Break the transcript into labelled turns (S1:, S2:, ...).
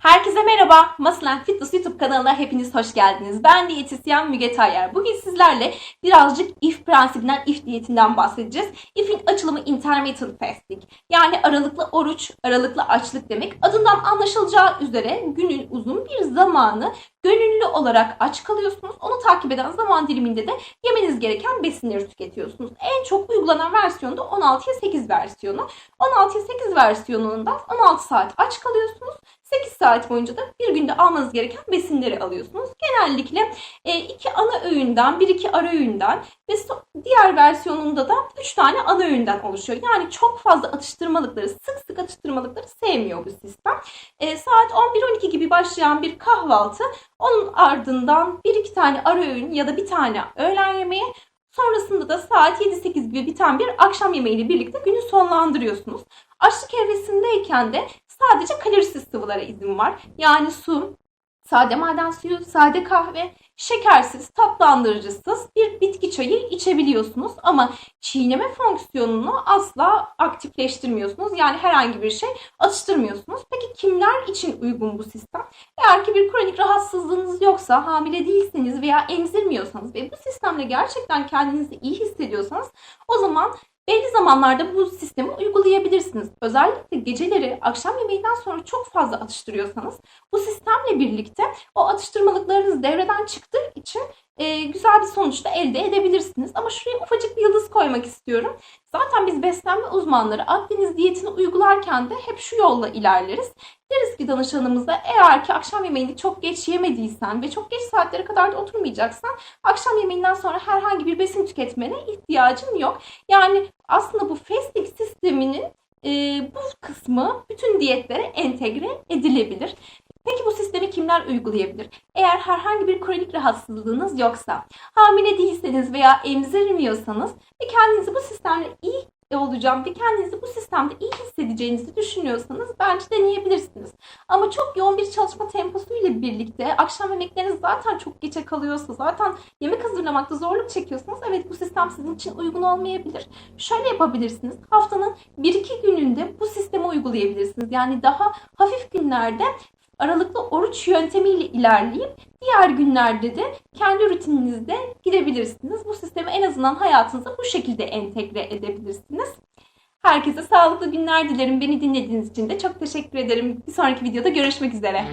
S1: Herkese merhaba. Maslen Fitness YouTube kanalına hepiniz hoş geldiniz. Ben diyetisyen Müge Tayyar. Bugün sizlerle birazcık if prensibinden, if diyetinden bahsedeceğiz. If'in açılımı intermittent fasting. Yani aralıklı oruç, aralıklı açlık demek. Adından anlaşılacağı üzere günün uzun bir zamanı gönüllü olarak aç kalıyorsunuz. Onu takip eden zaman diliminde de yemeniz gereken besinleri tüketiyorsunuz. En çok uygulanan versiyonu da 16'ya 8 versiyonu. 16'ya 8 versiyonunda 16 saat aç kalıyorsunuz. 8 saat boyunca da bir günde almanız gereken besinleri alıyorsunuz. Genellikle 2 ana öğünden, 1-2 ara öğünden ve diğer versiyonunda da 3 tane ana öğünden oluşuyor. Yani çok fazla atıştırmalıkları, sık sık atıştırmalıkları sevmiyor bu sistem. E, saat 11-12 gibi başlayan bir kahvaltı, onun ardından 1-2 tane ara öğün ya da bir tane öğlen yemeği, sonrasında da saat 7-8 gibi biten bir akşam yemeğiyle birlikte günü sonlandırıyorsunuz. Açlık evresindeyken de sadece kalorisiz sıvılara izin var. Yani su, sade maden suyu, sade kahve, şekersiz, tatlandırıcısız bir bitki çayı içebiliyorsunuz. Ama çiğneme fonksiyonunu asla aktifleştirmiyorsunuz. Yani herhangi bir şey atıştırmıyorsunuz. Peki kimler için uygun bu sistem? Eğer ki bir kronik rahatsızlığınız yoksa, hamile değilseniz veya emzirmiyorsanız ve bu sistemle gerçekten kendinizi iyi hissediyorsanız o zaman belli zamanlarda bu sistemi uygulayabilirsiniz. Özellikle geceleri akşam yemeğinden sonra çok fazla atıştırıyorsanız bu sistemle birlikte o atıştırmalıklarınız devreden çıktığı için e, güzel bir sonuç da elde edebilirsiniz. Ama şuraya ufacık bir yıldız koymak istiyorum. Zaten biz beslenme uzmanları Akdeniz diyetini uygularken de hep şu yolla ilerleriz. Deriz ki danışanımıza eğer ki akşam yemeğini çok geç yemediysen ve çok geç saatlere kadar da oturmayacaksan akşam yemeğinden sonra herhangi bir besin tüketmene ihtiyacın yok. Yani aslında bu fasting sisteminin e, bu kısmı bütün diyetlere entegre edilebilir. Peki bu kimler uygulayabilir? Eğer herhangi bir kronik rahatsızlığınız yoksa, hamile değilseniz veya emzirmiyorsanız ve kendinizi bu sistemle iyi olacağım ve kendinizi bu sistemde iyi hissedeceğinizi düşünüyorsanız bence deneyebilirsiniz. Ama çok yoğun bir çalışma temposu ile birlikte akşam yemekleriniz zaten çok geçe kalıyorsa, zaten yemek hazırlamakta zorluk çekiyorsanız evet bu sistem sizin için uygun olmayabilir. Şöyle yapabilirsiniz. Haftanın 1-2 gününde bu sistemi uygulayabilirsiniz. Yani daha hafif günlerde aralıklı oruç yöntemiyle ilerleyip diğer günlerde de kendi rutininizde girebilirsiniz. Bu sistemi en azından hayatınıza bu şekilde entegre edebilirsiniz. Herkese sağlıklı günler dilerim. Beni dinlediğiniz için de çok teşekkür ederim. Bir sonraki videoda görüşmek üzere.